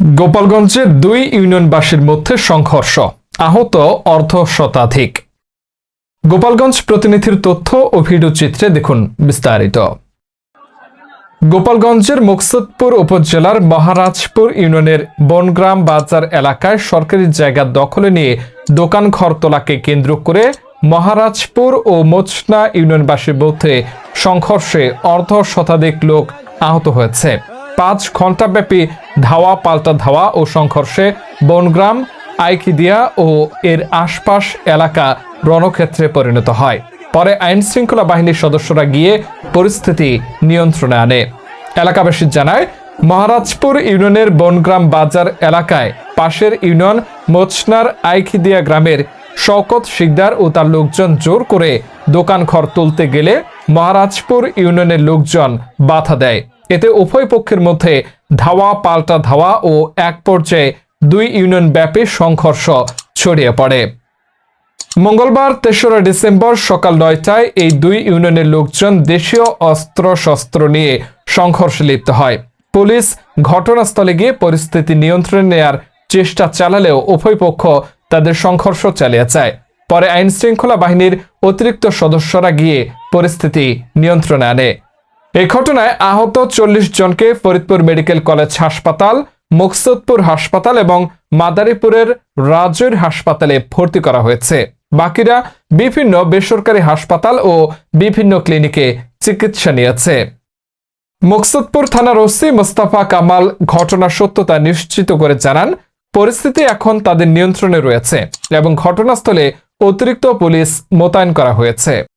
গোপালগঞ্জে দুই ইউনিয়নবাসীর মধ্যে সংঘর্ষ। আহত অর্ধ শতাধিক। গোপালগঞ্জ প্রতিনিধির তথ্য ও ভিডিও চিত্রে দেখুন বিস্তারিত। গোপালগঞ্জের মুকসুদপুর উপজেলার মহারাজপুর ইউনিয়নের বনগ্রাম বাজার এলাকায় সরকারি জায়গা দখলে নিয়ে দোকান ঘরতলাকে কেন্দ্র করে মহারাজপুর ও মোচনা ইউনিয়নবাসীর মধ্যে সংঘর্ষে অর্ধ শতাধিক লোক আহত হয়েছে। পাঁচ ঘন্টাব্যাপী ধাওয়া, পাল্টা ধাওয়া ও সংঘর্ষে বনগ্রাম, আইকিদিয়া ও এর আশপাশ এলাকা রণক্ষেত্রে পরিণত হয়। পরে আইন শৃঙ্খলা বাহিনীর সদস্যরা গিয়ে পরিস্থিতি নিয়ন্ত্রণে আনে। এলাকাবাসী জানায়, মহারাজপুর ইউনিয়নের বনগ্রাম বাজার এলাকায় পাশের ইউনিয়ন মোচনার আইখিদিয়া গ্রামের শওকত শিকদার ও তার লোকজন জোর করে দোকান ঘর তুলতে গেলে মহারাজপুর ইউনিয়নের লোকজন বাধা দেয়। এতে উভয় পক্ষের মধ্যে ধাওয়া, পাল্টা ধাওয়া ও এক পর্যায়ে দুই ইউনিয়ন ব্যাপী সংঘর্ষ ছড়িয়ে পড়ে। মঙ্গলবার তেসরা ডিসেম্বর সকাল নয়টায় এই দুই ইউনিয়নের লোকজন দেশীয় অস্ত্র শস্ত্র নিয়ে সংঘর্ষে লিপ্ত হয়। পুলিশ ঘটনাস্থলে গিয়ে পরিস্থিতি নিয়ন্ত্রণে নেয়ার চেষ্টা চালালেও উভয় পক্ষ তাদের সংঘর্ষ চালিয়ে যায় পরে আইন শৃঙ্খলা বাহিনীর অতিরিক্ত সদস্যরা গিয়ে পরিস্থিতি নিয়ন্ত্রণে আনে। এই ঘটনায় আহত চল্লিশ জনকে ফরিদপুর মেডিকেল কলেজ হাসপাতাল, মুকসুদপুর হাসপাতাল এবং মাদারীপুরের রাজৈর হাসপাতালে ভর্তি করা হয়েছে। বাকিরা বিভিন্ন বেসরকারি হাসপাতাল ও বিভিন্ন ক্লিনিকে চিকিৎসা নিয়েছে। মুকসুদপুর থানার ওসি মোস্তাফা কামাল ঘটনার সত্যতা নিশ্চিত করে জানান, পরিস্থিতি এখন তাদের নিয়ন্ত্রণে রয়েছে এবং ঘটনাস্থলে অতিরিক্ত পুলিশ মোতায়েন করা হয়েছে।